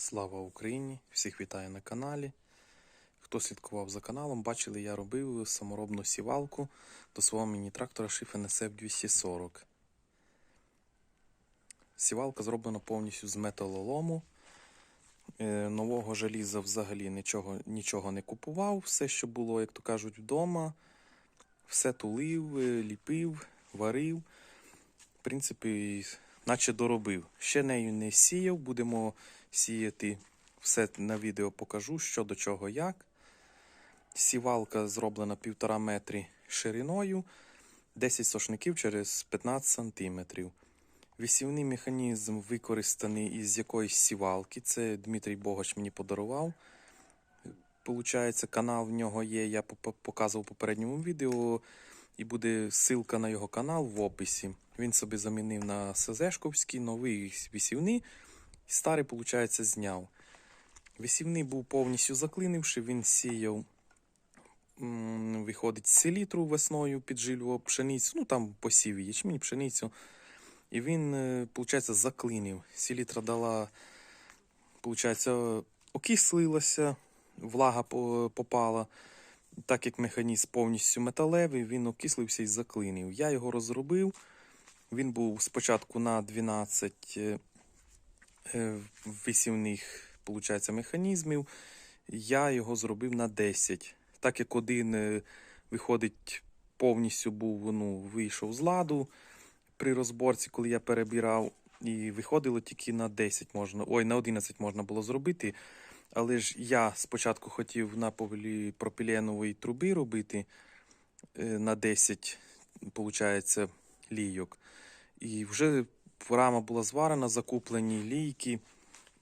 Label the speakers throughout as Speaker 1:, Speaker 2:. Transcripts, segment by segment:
Speaker 1: Слава Україні! Всіх вітаю на каналі. Хто слідкував за каналом, бачили, я робив саморобну сівалку до свого міні-трактора Schiff NSF 240. Сівалка зроблена повністю з металолому. Е, Нового желіза взагалі нічого, нічого не купував. Все, що було, як то кажуть, вдома. Все тулив, е, ліпив, варив. В принципі, наче доробив. Ще нею не сіяв, будемо сіяти. Все на відео покажу, що до чого як. Сівалка зроблена півтора метри шириною, 10 сошників через 15 сантиметрів. Вісівний механізм використаний із якоїсь сівалки. Це Дмитрій Богач мені подарував. Получається, канал в нього є. Я показував в попередньому відео, і буде ссылка на його канал в описі. Він собі замінив на СЗшковський, новий вісівний. Старий, виходить, зняв. Висівний був повністю заклинивши, він сіяв, виходить, селітру весною, підживлював пшеницю, ну там посів ячмінь, пшеницю. І він, виходить, заклинив. Селітра дала, виходить, окислилася, влага попала. Так як механізм повністю металевий, він окислився і заклинив. Я його розробив. Він був спочатку на 12 е, е, висівних получається, механізмів. Я його зробив на 10. Так як один е, виходить повністю був, ну, вийшов з ладу при розборці, коли я перебирав, і виходило тільки на 10 можна, ой, на 11 можна було зробити. Але ж я спочатку хотів на поліпропіленовій трубі робити е, на 10, виходить, лійок. І вже рама була зварена, закуплені лійки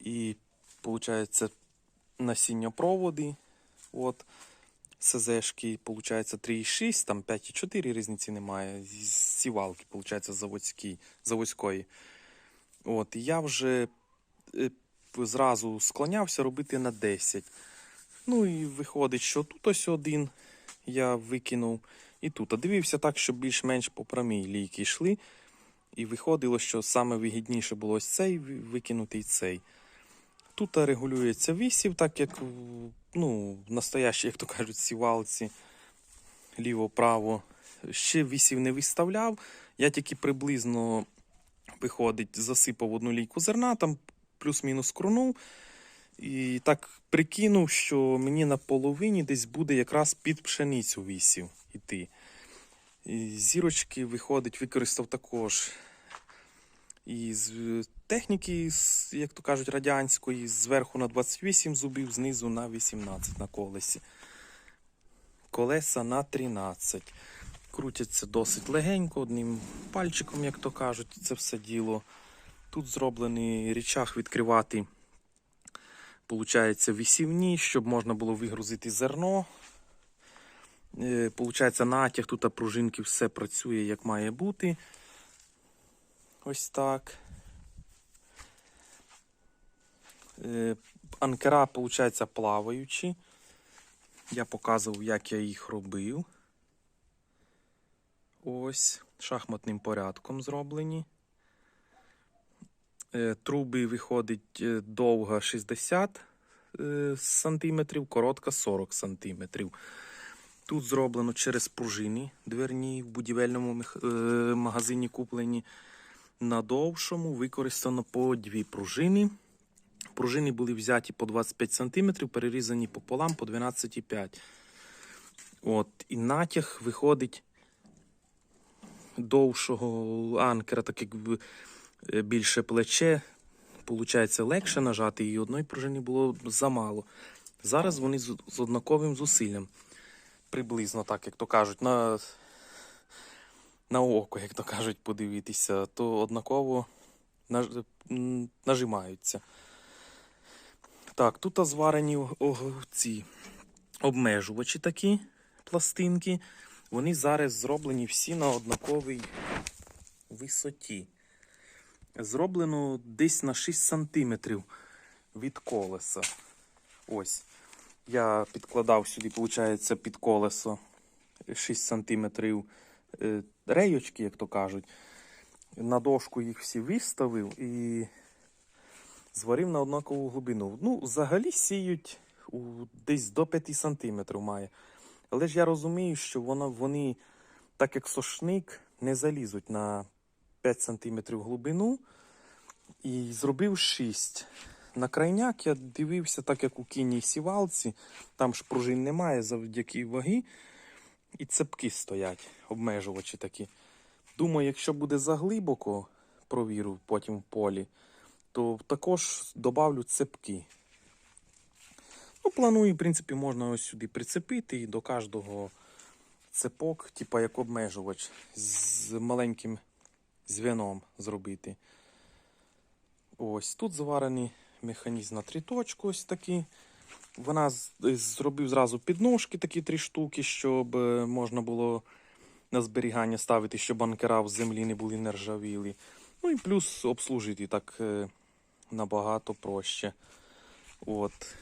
Speaker 1: і, виходить, насінньопроводи. От, СЗшки, виходить, 3,6, там 5,4 різниці немає. Сівалки, виходить, заводські, заводської. От, і я вже е, зразу склонявся робити на 10. Ну і виходить, що тут ось один я викинув. І тут. А дивився так, щоб більш-менш по прямій лійки йшли. І виходило, що саме вигідніше було ось цей викинути і цей. Тут регулюється вісів, так як ну, настоящій, як то кажуть, сівалці ліво-право. Ще вісів не виставляв. Я тільки приблизно виходить, засипав одну лійку зерна, там плюс-мінус крунув. І так прикинув, що мені на половині десь буде якраз під пшеницю вісів іти. І зірочки виходить, використав також із е, техніки, як то кажуть, радянської, зверху на 28 зубів, знизу на 18 на колесі. Колеса на 13. Крутяться досить легенько, одним пальчиком, як то кажуть, це все діло. Тут зроблений річах відкривати, получається, вісівні, щоб можна було вигрузити зерно. Е, Получається, натяг, тут пружинки все працює як має бути. Ось так. Е, Анкера, виходить, плаваючі. Я показував, як я їх робив. Ось, шахматним порядком зроблені. Е, Труби виходить е, довга 60 е, сантиметрів, коротка 40 сантиметрів. Тут зроблено через пружини дверні в будівельному магазині куплені. На довшому використано по дві пружини. Пружини були взяті по 25 см, перерізані пополам по 12,5 От, І натяг виходить довшого анкера, так як е, більше плече. Получається легше нажати, і одної пружини було замало. Зараз вони з, однаковим зусиллям. Приблизно так, як то кажуть, на, на око, як то кажуть, подивитися, то однаково наж- нажимаються. Так, тут зварені ці обмежувачі такі пластинки. Вони зараз зроблені всі на однаковій висоті. Зроблено десь на 6 сантиметрів від колеса. Ось. Я підкладав сюди, виходить, під колесо 6 сантиметрів е, рейочки, як то кажуть. На дошку їх всі виставив і зварив на однакову глибину. Ну, взагалі сіють у, десь до 5 сантиметрів має. Але ж я розумію, що воно, вони, так як сошник, не залізуть на 5 сантиметрів глибину. І зробив 6. На крайняк я дивився, так як у кінній сівалці, там ж пружин немає завдяки ваги. І цепки стоять, обмежувачі такі. Думаю, якщо буде заглибоко, провірю потім в полі, то також добавлю цепки. Ну, планую, в принципі, можна ось сюди прицепити і до кожного цепок, типа як обмежувач, з маленьким зв'яном зробити. Ось тут зварений механізм на три точки, ось такі. Вона зробив зразу підножки, такі три штуки, щоб е, можна було на зберігання ставити, щоб банкера в землі не були нержавілі. Ну і плюс обслужити так е, набагато проще. От.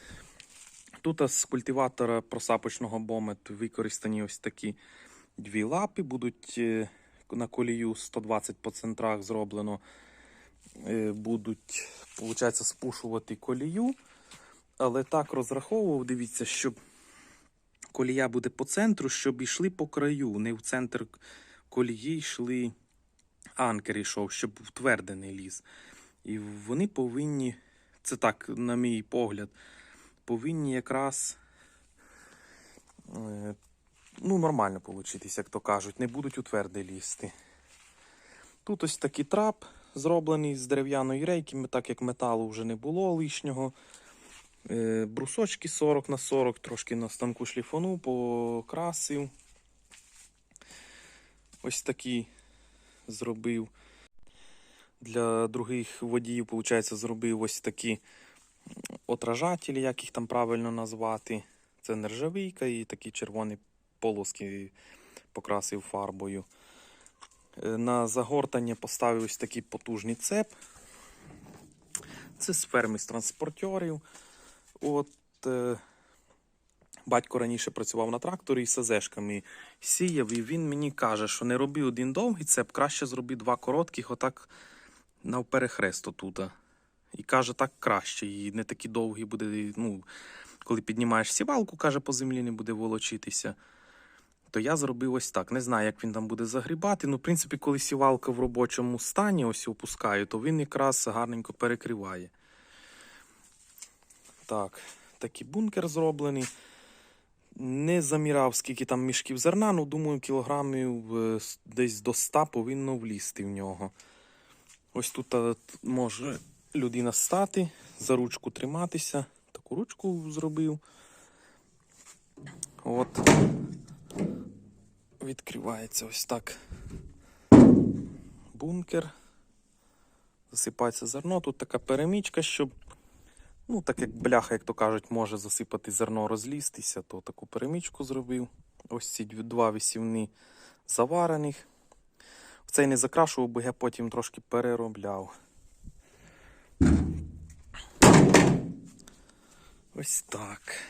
Speaker 1: Тут з культиватора просапочного бомет використані ось такі дві лапи, будуть е, на колію 120 по центрах зроблено. Будуть, виходить, спушувати колію. Але так розраховував, дивіться, щоб колія буде по центру, щоб йшли по краю, не в центр колії йшли анкер йшов, щоб в тверде не. І вони повинні, це так, на мій погляд, повинні якраз е, ну, нормально получитись, як то кажуть, не будуть у тверде лізти. Тут ось такий трап зроблений з дерев'яної рейки, так як металу вже не було лишнього. Е, Брусочки 40 на 40, трошки на станку шліфону, покрасив. Ось такі зробив. Для других водіїв, виходить, зробив ось такі отражателі, як їх там правильно назвати. Це нержавійка і такі червоні полоски покрасив фарбою. Е, На загортання поставив ось такий потужний цеп. Це з ферми з транспортерів. От е, батько раніше працював на тракторі і СЗшками сіяв, і він мені каже, що не роби один довгий цеп, краще зроби два коротких, отак навперехрест отута. І каже, так краще. І не такий довгий буде. Ну, коли піднімаєш сівалку, каже, по землі не буде волочитися. То я зробив ось так. Не знаю, як він там буде загрібати. Ну, в принципі, коли сівалка в робочому стані ось опускаю, то він якраз гарненько перекриває. Так, такий бункер зроблений. Не заміряв, скільки там мішків зерна, ну думаю, кілограмів е, десь до 100 повинно влізти в нього. Ось тут е, може людина стати, за ручку триматися. Таку ручку зробив. От. Відкривається ось так. Бункер. Засипається зерно. Тут така перемічка, щоб Ну, так як бляха, як то кажуть, може засипати зерно, розлізтися, то таку перемічку зробив. Ось ці два висівні заварених. В цей не закрашував, бо я потім трошки переробляв. Ось так.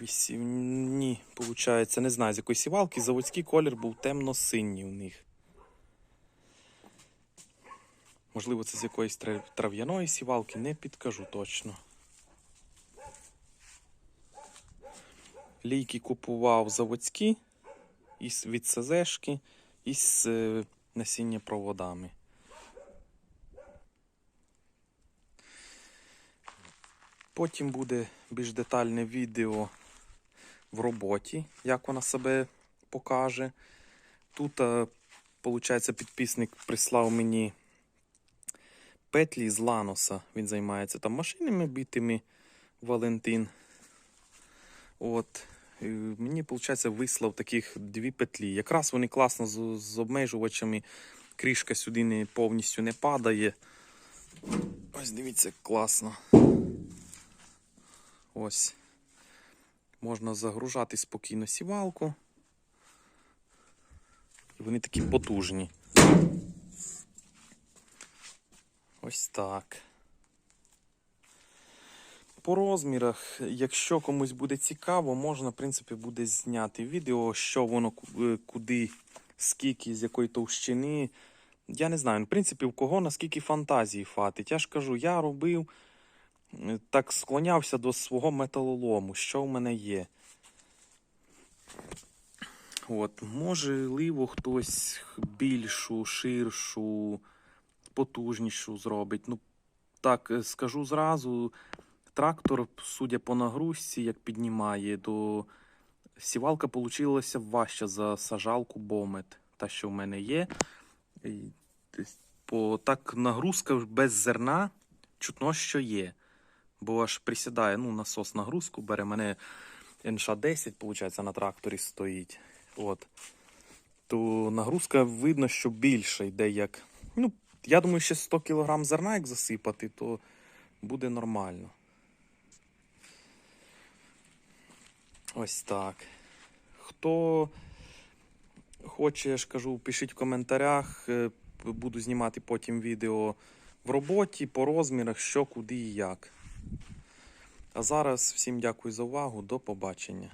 Speaker 1: Висівні, виходить, не знаю, з якої сівалки. Заводський колір був темно-синій у них. Можливо, це з якоїсь трав'яної сівалки, не підкажу точно. Лійки купував заводські із від СЗшки і з е, насіння проводами. Потім буде більш детальне відео в роботі, як вона себе покаже. Тут, виходить, підписник прислав мені петлі з Ланоса. Він займається там машинами битими Валентин. От. Мені, виходить, вислав таких дві петлі. Якраз вони класно з, з обмежувачами. Кришка сюди не, повністю не падає. Ось дивіться, класно. Ось. Можна загружати спокійно сівалку. І вони такі потужні. Ось так. По розмірах, якщо комусь буде цікаво, можна, в принципі, буде зняти відео, що воно е, куди, скільки, з якої товщини. Я не знаю, в принципі, в кого наскільки фантазії хватить. Я ж кажу, я робив, е, так склонявся до свого металолому, що в мене є. От, можливо, хтось більшу, ширшу, потужнішу зробить. Ну, так, е, скажу зразу, трактор, судя по нагрузці, як піднімає, до сівалка получилася важча за сажалку Бомет, та, що в мене є. По так нагрузка без зерна чутно, що є. Бо аж присідає, ну, насос нагрузку бере. Мене НШ-10, виходить, на тракторі стоїть. От. То нагрузка видно, що більше йде як. Ну, я думаю, ще 100 кг зерна, як засипати, то буде нормально. Ось так. Хто хоче, я ж кажу, пишіть в коментарях. е, Буду знімати потім відео в роботі, по розмірах, що, куди і як. А зараз всім дякую за увагу. До побачення.